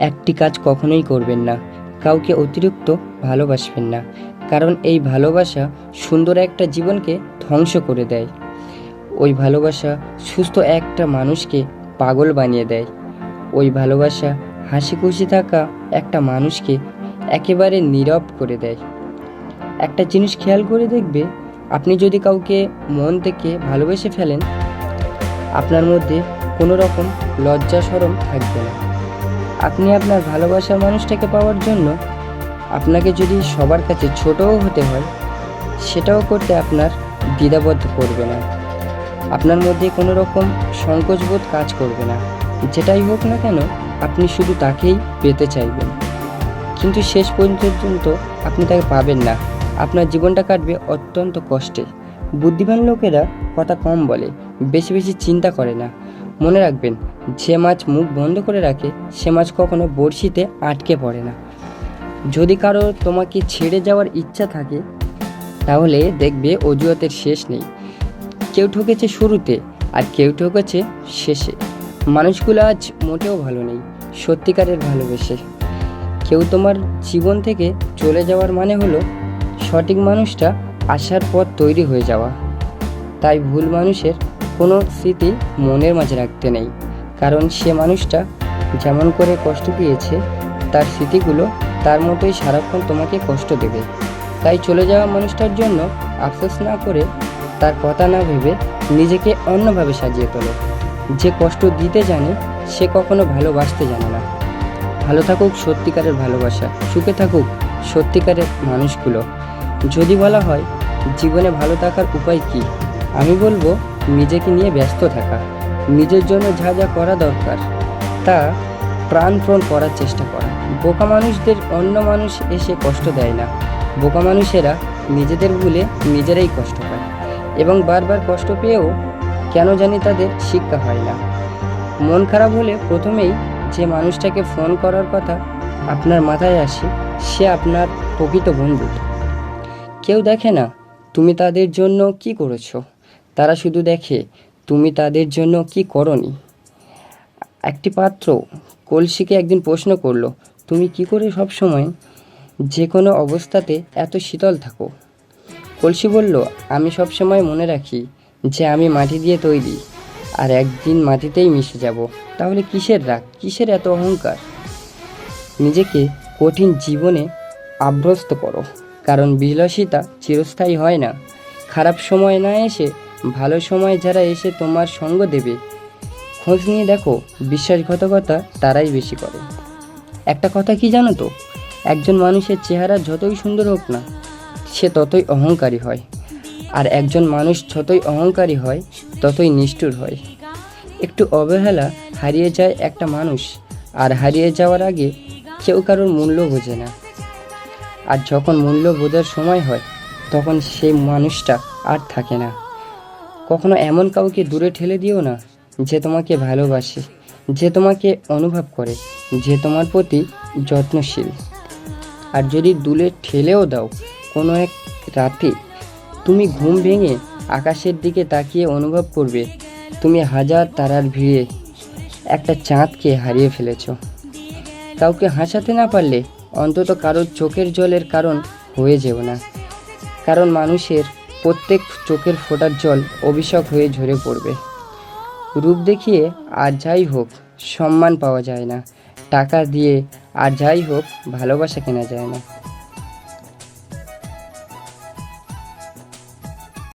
একটি কাজ কখনোই করবেন না। কাউকে অতিরিক্ত ভালোবাসবেন না। কারণ এই ভালোবাসা সুন্দর একটা জীবনকে ধ্বংস করে দেয়। ওই ভালোবাসা সুস্থ একটা মানুষকে পাগল বানিয়ে দেয়। ওই ভালোবাসা হাসি খুশি থাকা একটা মানুষকে একেবারে নীরব করে দেয়। একটা জিনিস খেয়াল করে দেখবে, আপনি যদি কাউকে মন থেকে ভালোবেসে ফেলেন, আপনার মধ্যে কোনো রকম লজ্জা সরম থাকবে না। আপনি আপনার ভালোবাসার মানুষটাকে পাওয়ার জন্য আপনাকে যদি সবার কাছে ছোটও হতে হয়, সেটাও করতে আপনার দ্বিধাবোধ করবে না। আপনার মধ্যে কোনো রকম সংকোচবোধ কাজ করবে না। যেটাই হোক না কেন, আপনি শুধু তাকেই পেতে চাইবেন। কিন্তু শেষ পর্যন্ত আপনি তাকে পাবেন না। আপনার জীবনটা কাটবে অত্যন্ত কষ্টে। বুদ্ধিমান লোকেরা কথা কম বলে, বেশি বেশি চিন্তা করে না। মনে রাখবেন, যে মাছ মুখ বন্ধ করে রাখে, সে মাছ কখনো বড়শিতে আটকে পড়ে না। যদি কারও তোমাকে ছেড়ে যাওয়ার ইচ্ছা থাকে, তাহলে দেখবে অজুহাতের শেষ নেই। কেউ ঠকেছে শুরুতে, আর কেউ ঠকেছে শেষে। মানুষগুলো আজ মোটেও ভালো নেই, সত্যিকারের ভালোবেসে। কেউ তোমার জীবন থেকে চলে যাওয়ার মানে হলো, সঠিক মানুষটা আসার পর তৈরি হয়ে যাওয়া। তাই ভুল মানুষের কোনো স্মৃতি মনের মাঝে রাখতে নেই। কারণ সে মানুষটা যেমন করে কষ্ট পেয়েছে তার স্মৃতিগুলো তার মতোই সারাক্ষণ তোমাকে কষ্ট দেবে। তাই চলে যাওয়া মানুষটার জন্য আফসোস না করে তার কথা না ভেবে নিজেকে অন্যভাবে সাজিয়ে তোলো। যে কষ্ট দিতে জানে, সে কখনো ভালোবাসতে জানে না। ভালো থাকুক সত্যিকারের ভালোবাসা, সুখে থাকুক সত্যিকারের মানুষগুলো। যদি বলা হয়, জীবনে ভালো থাকার উপায় কি? আমি বলব নিজেকে নিয়ে ব্যস্ত থাকা, নিজের জন্য যা যা করা দরকার, তা প্রাণপ্রণ করার চেষ্টা করা। বোকা মানুষদের অন্য মানুষ এসে কষ্ট দেয় না। বোকা মানুষেরা নিজেদের ভুলে নিজেরাই কষ্ট পায় এবং বারবার কষ্ট পেয়েও কেন জানি তাদের শিক্ষা হয় না। মন খারাপ হলে প্রথমেই যে মানুষটাকে ফোন করার কথা আপনার মাথায় আসে, সে আপনার প্রকৃত বন্ধু। কেউ দেখে না, তুমি তাদের জন্য কি করেছ? তারা শুধু দেখে, তুমি তাদের জন্য কি করনি? একটি পাত্র কলসিকে একদিন প্রশ্ন করল, তুমি কি করে সব সময় যে কোনো অবস্থাতে এত শীতল থাকো? কলসি বলল, আমি সব সময় মনে রাখি যে আমি মাটি দিয়ে তৈরি, আর একদিন মাটিতেই মিশে যাব। তাহলে কিসের রাগ? কিসের এত অহংকার? নিজেকে কঠিন জীবনে আভ্যস্ত করো, কারণ বিলাসিতা চিরস্থায়ী হয় না। খারাপ সময় না এসে ভালো সময় যারা এসে তোমার সঙ্গ দেবে, খোঁজ নিয়ে দেখো, বিশ্বাসঘাতকতা তারাই বেশি করে। একটা কথা কি জানো তো? একজন মানুষের চেহারা যতই সুন্দর হোক না, সে ততই অহংকারী হয়। আর একজন মানুষ যতই অহংকারী হয়, ততই নিষ্ঠুর হয়। একটু অবহেলা হারিয়ে যায় একটা মানুষ, আর হারিয়ে যাওয়ার আগে কেউ কারোর মূল্য বোঝে না। আর যখন মূল্য বোঝার সময় হয়, তখন সেই মানুষটা আর থাকে না। কখনো এমন কাউকে দূরে ঠেলে দিও না যে তোমাকে ভালোবাসে, যে তোমাকে অনুভব করে, যে তোমার প্রতি যত্নশীল। আর যদি দূরে ঠেলেও দাও, কোনো এক রাতে তুমি ঘুম ভেঙে আকাশের দিকে তাকিয়ে অনুভব করবে, তুমি হাজার তারার ভিড়ে একটা চাঁদকে হারিয়ে ফেলেছ। কাউকে হাসাতে না পারলে অন্তত কারোর চোখের জলের কারণ হয়ে যেও না। কারণ মানুষের প্রত্যেক চোখের ফোটার জল অভিশাপ হয়ে ঝরে পড়বে। রূপ দেখিয়ে আর যাই হোক, সম্মান পাওয়া যায় না। টাকা দিয়ে আর যাই হোক, ভালোবাসা কেনা যায় না।